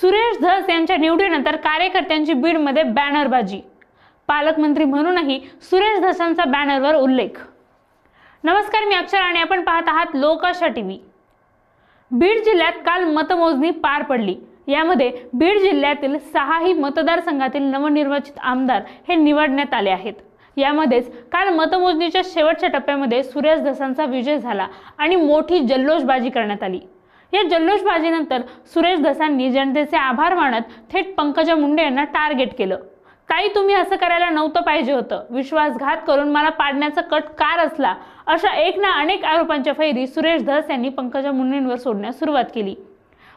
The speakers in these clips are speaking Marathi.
सुरेश धस यांच्या निवडीनंतर कार्यकर्त्यांची बीडमध्ये बॅनरबाजी. पालकमंत्री म्हणूनही सुरेश धसांचा बॅनरवर उल्लेख. नमस्कार मी अक्षर आणि आपण पाहत आहात लोकाशा टी व्ही बीड जिल्ह्यात काल मतमोजणी पार पडली. यामध्ये बीड जिल्ह्यातील सहाही मतदारसंघातील नवनिर्वाचित आमदार हे निवडण्यात आले आहेत. यामध्येच काल मतमोजणीच्या शेवटच्या टप्प्यामध्ये सुरेश धसांचा विजय झाला आणि मोठी जल्लोषबाजी करण्यात आली. या जल्लोषबाजीनंतर सुरेश धसांनी जनतेचे आभार मानत थेट पंकजा मुंडे यांना टार्गेट केलं. ताई तुम्ही असं करायला नव्हतं पाहिजे होतं. विश्वासघात करून मला पाडण्याचा कट कार असला अशा एक ना अनेक आरोपांच्या फैरी सुरेश धस यांनी पंकजा मुंडेंवर सोडण्यास सुरुवात केली.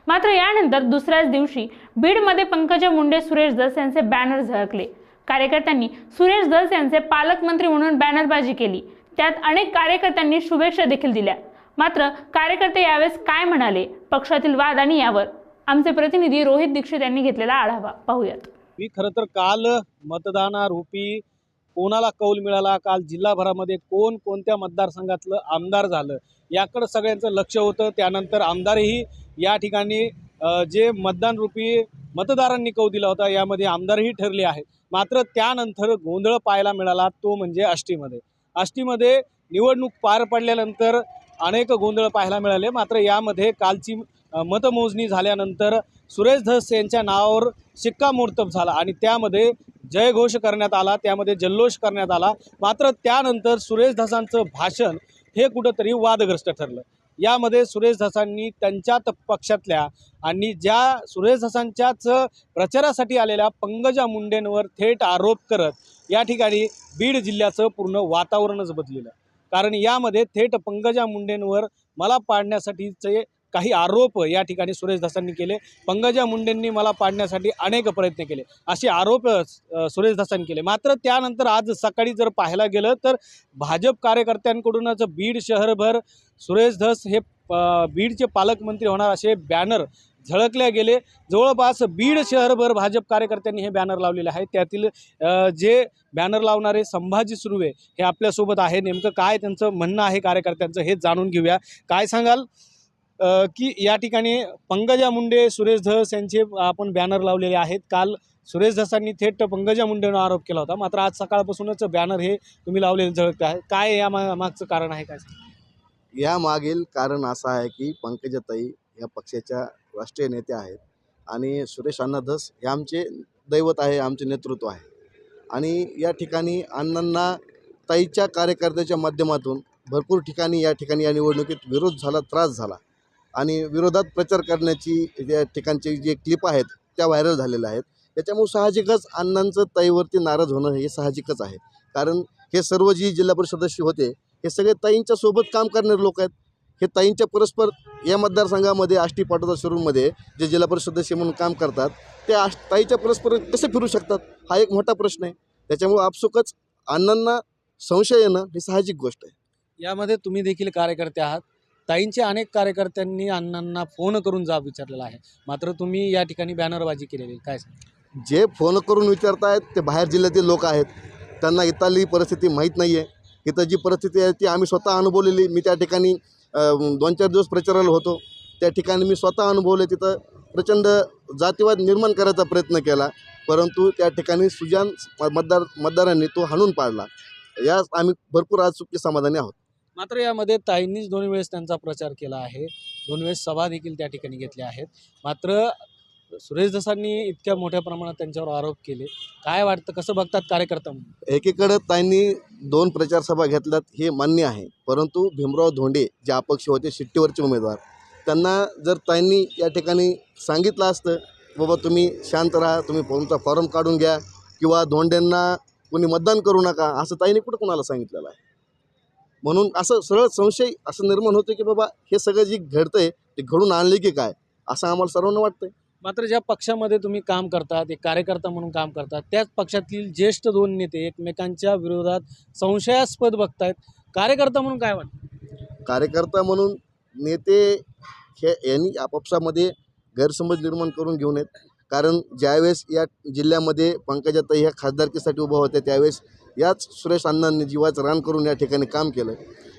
मात्र यानंतर दुसऱ्याच दिवशी बीडमध्ये पंकजा मुंडे सुरेश धस यांचे बॅनर झळकले. कार्यकर्त्यांनी सुरेश धस यांचे पालकमंत्री म्हणून बॅनरबाजी केली. त्यात अनेक कार्यकर्त्यांनी शुभेच्छा देखील दिल्या. मात्र कार्यकर्ते यावेळेस काय म्हणाले? पक्षातील वाद आणि यावर. आमचे प्रतिनिधी रोहित दीक्षित यांनी घेतलेला आढावा. पाहूयात. मी खरं तर काल मतदानारूपी कोणाला कौल मिळाला? काल जिल्हाभरामध्ये कोण कोणत्या मतदारसंघातलं आमदार झालं? याकडं सगळ्यांचं लक्ष होतं. त्यानंतर आमदारही या ठिकाणी जे मतदानरूपी मतदारांनी कौल दिला होता यामध्ये आमदारही ठरले आहेत. मात्र त्यानंतर गोंधळ पाहायला मिळाला तो म्हणजे आष्टीमध्ये आष्टीमध्ये निवडणूक पार पडल्यानंतर अनेक गोंधळ पाहायला मिळाले. मात्र यामध्ये कालची मतमोजणी झाल्यानंतर सुरेश धस यांच्या नावावर शिक्कामोर्तब झाला आणि त्यामध्ये जयघोष करण्यात आला त्यामध्ये जल्लोष करण्यात आला. मात्र त्यानंतर सुरेश धसांचं भाषण हे कुठंतरी वादग्रस्त ठरलं. यामध्ये सुरेश धसांनी त्यांच्याच पक्षातल्या आणि ज्या सुरेश धसांच्याच प्रचारासाठी आलेल्या पंकजा मुंडेंवर थेट आरोप करत या ठिकाणी बीड जिल्ह्याचं पूर्ण वातावरणच बदलेलं. कारण यामध्ये थेट पंकजा मुंडेंवर मला पाडण्यासाठीचे काही आरोप या ठिकाणी सुरेश धसांनी केले. पंकजा मुंडेंनी मला पाडण्यासाठी अनेक प्रयत्न केले. असे आरोप सुरेश धसांनी केले. मात्र त्यानंतर आज सकाळी जर पाहायला गेलं तर भाजप कार्यकर्त्यांकडूनच बीड शहरभर सुरेश धस हे बीडचे पालकमंत्री होणार असे बॅनर झळकले गेले. जवळपास बीड शहरभर भाजप कार्यकर्त्यांनी हे बॅनर लावलेले आहेत. त्यातील जे बॅनर लावणारे संभाजी सुर्वे हे आपल्यासोबत आहे नेमकं काय त्यांचं म्हणणं आहे कार्यकर्त्यांचं हे जाणून घेऊया. काय सांगाल? की या ठिकाणी पंकजा मुंडे सुरेश धस यांचे आपण बॅनर लावलेले आहेत. काल सुरेश धसांनी थेट पंकजा मुंडेनं आरोप केला होता. मात्र आज सकाळपासूनच बॅनर हे तुम्ही लावलेले झळकते आहे काय या मा मागचं कारण आहे काय? या मागील कारण असं आहे की पंकजाताई या पक्षाच्या राष्ट्रीय नेत्या आहेत आणि सुरेश अण्णा धस हे आमचे दैवत आहे आमचे नेतृत्व आहे. आणि या ठिकाणी अण्णांना ताईच्या कार्यकर्त्याच्या माध्यमातून भरपूर ठिकाणी या ठिकाणी या निवडणुकीत विरोध झाला त्रास झाला. आणि विरोधात प्रचार करण्याची या ठिकाणचे जे क्लिप आहेत त्या व्हायरल झालेल्या आहेत. त्याच्यामुळे साहजिकच अण्णांचं ताईवरती नाराज होणं हे साहजिकच आहे. कारण हे सर्व जी जिल्हा परिषद सदस्य होते हे सगळे ताईंच्या सोबत काम करणारे लोक आहेत. हे ताईंच्या परस्पर या मतदारसंघामध्ये आष्टी पाटोदा शोरूममध्ये जे जिल्हा परिषद सदस्य म्हणून काम करतात ते आश ताईच्या परस्पर कसे फिरू शकतात? हा एक मोठा प्रश्न आहे. त्याच्यामुळे आपसुकच अण्णांना संशय येणं ही साहजिक गोष्ट आहे. यामध्ये तुम्ही देखील कार्यकर्ते आहात. ताईंचे अनेक कार्यकर्त्यांनी अण्णांना फोन करून जाब विचारलेला आहे. मात्र तुम्ही या ठिकाणी बॅनरबाजी केलेली. काय जे फोन करून विचारतायत ते बाहेर जिल्ह्यातील लोक आहेत. त्यांना इथली परिस्थिती माहीत नाही आहे इथं जी परिस्थिती आहे ती आम्ही स्वतः अनुभवलेली. मी त्या ठिकाणी दोन चार दिवस प्रचाराला होतो. त्या ठिकाणी मी स्वतः अनुभवले तिथं. प्रचंड जातीवाद निर्माण करायचा प्रयत्न केला. परंतु त्या ठिकाणी सुजान मतदार मतदारांनी तो हाणून पाडला. यास आम्ही भरपूर आज सुखी समाधानी आहोत. मात्र यामध्ये ताईंनीच दोन वेळेस त्यांचा प्रचार केला आहे. दोन वेळेस सभा देखील त्या ठिकाणी घेतल्या आहेत. मात्र सुरेश दसांनी इतक्या मोठ्या प्रमाणात त्यांच्यावर आरोप केले. काय वाटतं कसं बघतात कार्यकर्ता एकीकडं एकीकडे त्यांनी दोन प्रचारसभा घेतल्यात हे मान्य आहे. परंतु भीमराव धोंडे जे अपक्ष होते शिट्टीवरचे उमेदवार त्यांना जर त्यांनी या ठिकाणी सांगितलं असतं बाबा तुम्ही शांत राहा तुम्ही तुमचा फॉर्म काढून घ्या किंवा धोंड्यांना कोणी मतदान करू नका असं ताईंनी कुठं कोणाला सांगितलेलं आहे? म्हणून असं सरळ संशय असं निर्माण होतं की बाबा हे सगळं जे घडतंय ते घडून आणले की काय? असं आम्हाला सर्वांना वाटतंय. मात्र ज्या पक्षामध्ये तुम्ही काम करतात एक कार्यकर्ता म्हणून काम करतात त्याच पक्षातील ज्येष्ठ दोन नेते एकमेकांच्या विरोधात संशयास्पद बघतायत. कार्यकर्ता म्हणून काय वाटतं? कार्यकर्ता म्हणून नेते हे यांनी आपापसामध्ये गैरसमज निर्माण करून घेऊ नयेत कारण ज्यावेळेस या जिल्ह्यामध्ये पंकजाताई ह्या खासदारकीसाठी उभा होत्या त्यावेळेस याच सुरेश अण्णांनी जीवाचं रान करून या ठिकाणी काम केलं.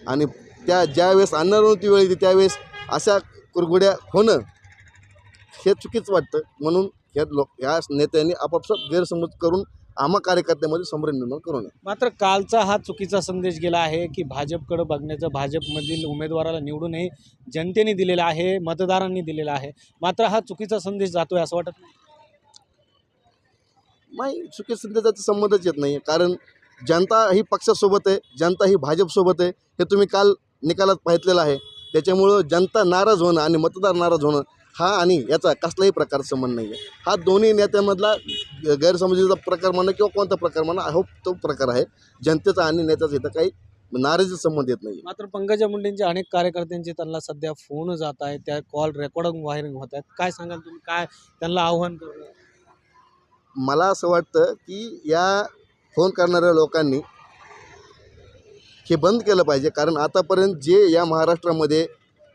आणि त्या ज्यावेळेस अण्णांवरती वेळ येते त्यावेळेस अशा कुरगुड्या होणं हे चुकीचं वाटतं. म्हणून या लोक या नेत्यांनी आपापसात गैरसमज करून आम्हा कार्यकर्त्यामध्ये संभ्रम निर्माण करू नये. मात्र कालचा हा चुकीचा संदेश गेला आहे की भाजपकडे बघण्याचं भाजपमधील उमेदवाराला निवडूनही जनतेने दिलेला आहे मतदारांनी दिलेला आहे. मात्र हा चुकीचा संदेश जातोय असं वाटत नाही. नाही चुकीच्या संदेशाचा संबंधच येत नाही कारण जनता ही पक्षासोबत आहे जनता ही भाजपसोबत आहे. हे तुम्ही काल निकालात पाहितलेलं आहे. त्याच्यामुळं जनता नाराज होणं आणि मतदार नाराज होणं हा आणि याचा कसलाही प्रकार संबंध नाही आहे हा दोन्ही नेत्यामधला गैरसमजुतीचा प्रकार म्हणा किंवा कोणता प्रकार म्हणा हा तो प्रकार आहे. जनतेचा आणि नेत्याचा इथं काही नाराजी संबंध येत नाही मात्र पंकजा मुंडेंचे अनेक कार्यकर्त्यांचे त्यांना सध्या फोन जात आहेत. त्या कॉल रेकॉर्डिंग व्हायरिंग होत आहेत. काय सांगाल तुम्ही? काय त्यांना आव्हान करणार मला असं वाटतं की या फोन करणाऱ्या लोकांनी हे बंद केलं पाहिजे. कारण आतापर्यंत जे या महाराष्ट्रामध्ये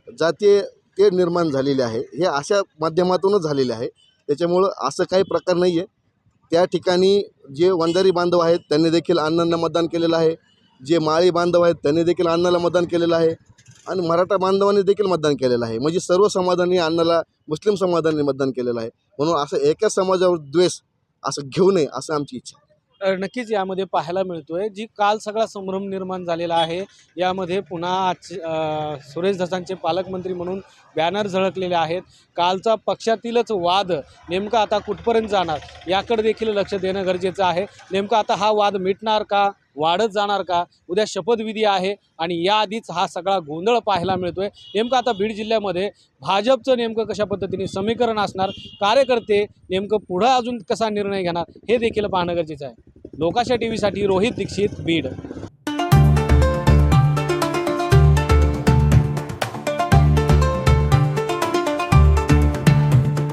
जातीय ते निर्माण झालेले आहे. हे अशा माध्यमातूनच झालेले आहे. त्याच्यामुळं असं काही प्रकार नाही आहे त्या ठिकाणी जे वंजारी बांधव आहेत त्यांनी देखील अण्णांना मतदान केलेलं आहे. जे माळी बांधव आहेत त्यांनी देखील अण्णाला मतदान केलेलं आहे. आणि मराठा बांधवांनी देखील मतदान केलेलं आहे. म्हणजे सर्व समाजांनी अण्णाला मुस्लिम समाजांनी मतदान केलेलं आहे. म्हणून असं एका समाजावर द्वेष असं घेऊ नये असं आमची इच्छा आहे. नक्कीच यामध्ये पाहायला मिळतो आहे जी काल सगळा संभ्रम निर्माण झालेला आहे यामध्ये पुन्हा आज सुरेश धसांचे पालकमंत्री म्हणून बॅनर झळकलेले आहेत. कालचा पक्षातीलच वाद नेमका आता कुठपर्यंत जाणार याकडे देखील लक्ष देणं गरजेचं आहे. नेमका आता हा वाद मिटणार का वाढत जाणार का उद्या शपथविधी आहे आणि याआधीच हा सगळा गोंधळ पाहायला मिळतोय. नेमकं आता बीड जिल्ह्यामध्ये भाजपचं नेमकं कशा पद्धतीने समीकरण असणार कार्यकर्ते नेमकं पुढं अजून कसा निर्णय घेणार हे देखील पाहणं गरजेचं आहे. लोकाशा टी व्हीसाठी रोहित दीक्षित बीड